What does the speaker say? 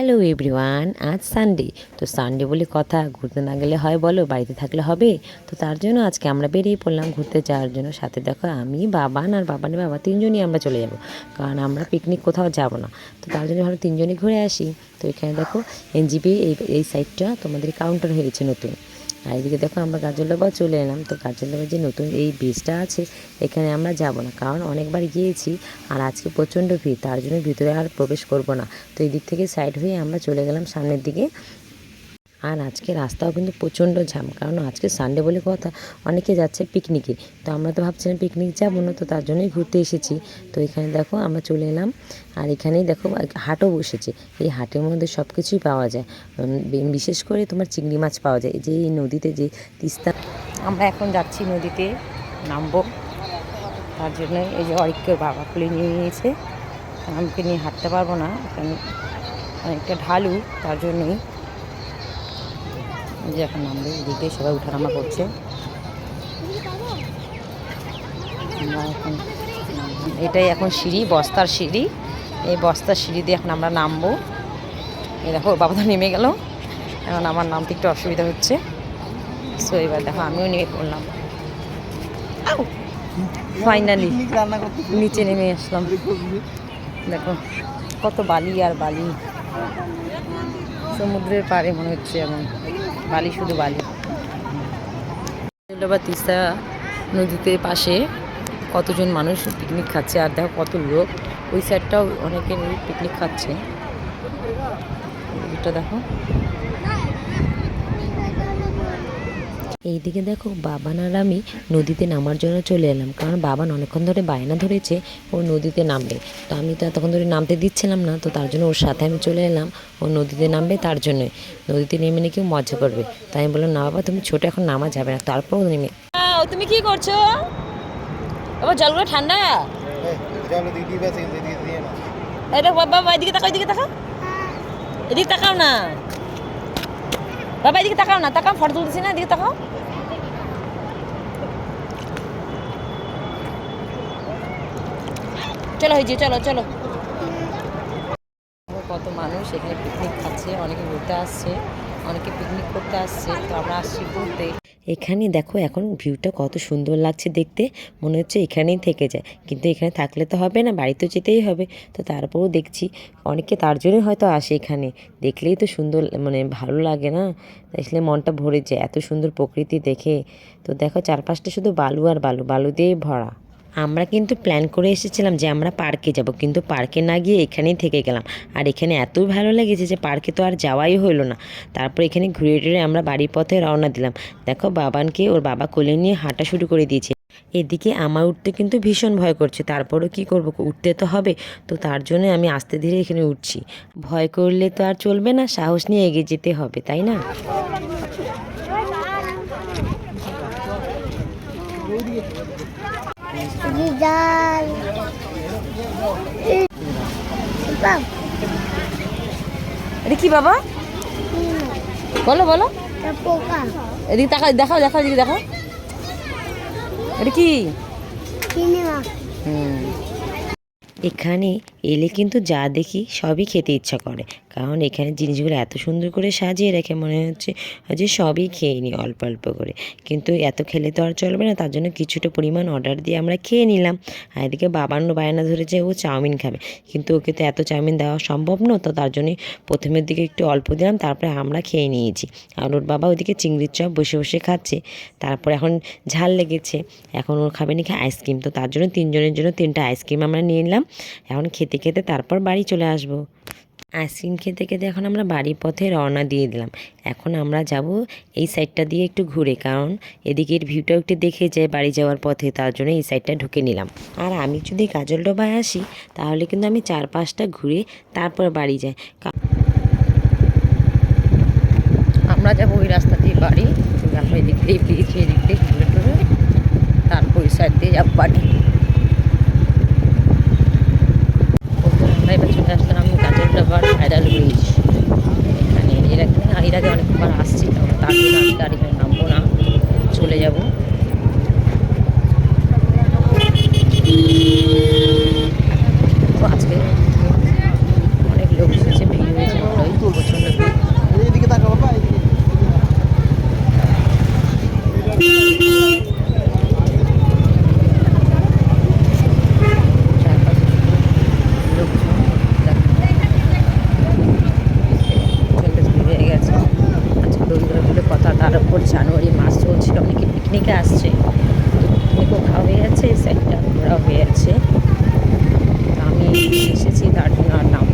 Hello everyone আজ Sunday তো Sunday বলে কথা, ঘুরতে না গেলে হয় বলো, বাড়িতে থাকলে হবে? তো তার জন্য আজকে আমরা বেরিয়ে পড়লাম ঘুরতে যাওয়ার জন্য। সাথে দেখো আমি, বাবান আর বাবানের বাবা, তিনজনই আমরা চলে যাব। কারণ আমরা পিকনিক কোথাও যাব না। তো তার জন্য ভালো তিনজনই ঘুরে আসি। তো এখানে দেখো এনজিপি এই এই সাইডটা তোমাদের কাউন্টার হয়েছে নতুন। আর এদিকে দেখো আমরা গাজলডাবা চলে এলাম। তো গাজলডাবা যে নতুন এই ব্রিজটা আছে, এখানে আমরা যাব না, কারণ অনেকবার গিয়েছি আর আজকে প্রচণ্ড ভিড়, তার জন্য ভিতরে আর প্রবেশ করব না। তো এই দিক থেকে সাইড হয়ে আমরা চলে গেলাম সামনের দিকে। আর আজকে রাস্তাও কিন্তু প্রচণ্ড ঝাম, কারণ আজকে সানডে বলে কথা, অনেকে যাচ্ছে পিকনিকে তো আমরা তো ভাবছিলাম পিকনিক যাব না, তো তার জন্যই ঘুরতে এসেছি। তো এখানে দেখো আমরা চলে এলাম, আর এখানেই দেখো হাটও বসেছে। এই হাটের মধ্যে সব কিছুই পাওয়া যায়। বিশেষ করে তোমার চিংড়ি মাছ পাওয়া যায়। যে এই নদীতে যে তিস্তা আমরা এখন যাচ্ছি নদীতে, নামবো। তার জন্য এই যে অরিককে বাবা খুলে নিয়ে নিয়েছে। আমাকে নিয়ে হাঁটতে পারব না এখানে অনেকটা ঢালু, তার জন্যই যে এখন নামবে, এদিকে সবাই উঠানামা করছে। আমরা এখন এটাই এখন সিঁড়ি, বস্তার সিঁড়ি। এই বস্তার সিঁড়ি দিয়ে এখন আমরা নামবো। এই দেখো বাবা তো নেমে গেল। এখন আমার নামতে একটু অসুবিধা হচ্ছে। সো এবার দেখো, আমিও নেমে পড়লাম। ফাইনালি নিচে নেমে আসলাম। দেখো, কত বালি আর বালি। সমুদ্রের পাড়ে মনে হচ্ছে এমন। বালি, শুধু বালি। বা তিস্তা নদীতে পাশে কতজন মানুষ পিকনিক খাচ্ছে, আর দেখো কত লোক। ওই সাইডটাও অনেকে পিকনিক খাচ্ছে। এটা দেখো। এইদিকে দেখো বাবান আর আমি নদীতে নামার জন্য চলে এলাম। কারণ বাবান অনেকক্ষণ ধরে বায়না ধরেছে ও নদীতে নামবে। তো আমি তো এতক্ষণ ধরে নামতে দিচ্ছিলাম না তো তার জন্য ওর সাথে আমি চলে এলাম। ও নদীতে নামবে তার জন্য। নদীতে নেমে নাকি মজা করবে। তাই আমি বললাম না বাবা তুমি ছোট এখন নামা যাবে না। তারপরও নেমে তুমি কি করছ? বাবা জলগুলো ঠান্ডা? না এটা বাবা এদিকে তাকাও এদিকে তাকাও। এদিকে তাকাও না। বাবা, এদিকে তাকাও না, তাকাও, ফটো তুলতেছি না, এদিকে তাকাও। চলো হয়েছে চলো চলো। কত মানুষ এখানে পিকনিক খাচ্ছে, অনেকে ঘুরতে আসছে, অনেকে পিকনিক করতে আসছে, তো আমরা আসছি ঘুরতে। এখানে দেখো এখন ভিউটা কত সুন্দর লাগছে দেখতে। মনে হচ্ছে এখানেই থেকে যায়। কিন্তু এখানে থাকলে তো হবে না, বাড়িতে যেতেই হবে। তো তারপরেও দেখছি অনেকে তার জন্যই হয়তো আসে এখানে। দেখলেই তো সুন্দর মানে ভালো লাগে না? আসলে মনটা ভরে যায়। এত সুন্দর প্রকৃতি দেখে। তো দেখো চারপাশটা শুধু বালু আর বালু। বালু দিয়েই ভরা। আমরা কিন্তু প্ল্যান করে এসেছিলাম যে আমরা পার্কে যাব, কিন্তু পার্কে না গিয়ে এখানেই থেকে গেলাম। আর এখানে এতই ভালো লেগেছে যে পার্কে তো আর যাওয়াই হলো না। তারপর এখানে ঘুরে টুরে আমরা বাড়ির পথে রওনা দিলাম। দেখো বাবানকে ওর বাবা কোলে নিয়ে হাঁটা শুরু করে দিয়েছে। এদিকে আমার উঠতে কিন্তু ভীষণ ভয় করছে। তারপরও কি করব? উঠতে তো হবে। তো তার জন্য আমি আস্তে ধীরে এখানে উঠছি। ভয় করলে তো আর চলবে না, সাহস নিয়ে এগিয়ে যেতে হবে, তাই না? Bang. এটা কি বাবা বলো বলো Tapoka. এদিকে তাকাও দেখাও দেখাও এদিকে দেখাও এটা কি. হুম এখানে এলে কিন্তু যা দেখি সবই খেতে ইচ্ছা করে। কারণ এখানে জিনিসগুলো এত সুন্দর করে সাজিয়ে রেখে মনে হচ্ছে যে সবই খেয়ে নিই অল্প অল্প করে। কিন্তু এত খেলে তো আর চলবে না, তার জন্য কিছুটা পরিমাণ অর্ডার দিয়ে আমরা খেয়ে নিলাম। আর এদিকে বাবান্ন বায়না ধরেছে ও চাউমিন খাবে। কিন্তু ওকে তো এত চাউমিন দেওয়া সম্ভব না তো তার জন্যই প্রথমের দিকে একটু অল্প দিলাম, তারপরে আমরা খেয়ে নিয়েছি। আর ওর বাবা ওইদিকে চিংড়ির চপ বসে বসে খাচ্ছে। তারপর এখন ঝাল লেগেছে, এখন ওর খাবে নাকি আইসক্রিম তো তার জন্য তিনজনের জন্য তিনটা আইসক্রিম আমরা নিয়ে নিলাম। এখন খেতে খেতে তারপর বাড়ি চলে আসব। আইসক্রিম খেতে খেতে এখন আমরা বাড়ির পথে রওনা দিয়ে দিলাম। এখন আমরা যাব এই সাইডটা দিয়ে একটু ঘুরে, কারণ এদিকের ভিউটাও একটু দেখে যায় বাড়ি যাওয়ার পথে, তার জন্য এই সাইডটা ঢুকে নিলাম। আর আমি যদি গাজল ডোবায় আসি, তাহলে কিন্তু আমি চার পাঁচটা ঘুরে তারপর বাড়ি যাই। আমরা যাব ওই রাস্তা দিয়ে বাড়ি আমরা এদিক দিয়ে এদিক দিয়ে, ঘুরে টুরে, তারপর ওই সাইড দিয়ে যাব বাড়ি আমরা এবার চলে আসলাম গাজল ডাবার ভাইরাল ব্রিজ তারপর জানুয়ারি মাস চলছিল, অনেকে পিকনিকে আসছে। পিকনিকও খাওয়া হয়ে গেছে সেটটা ঘোরা হয়ে আছে। আমি এসেছি তার জন্য আর নাম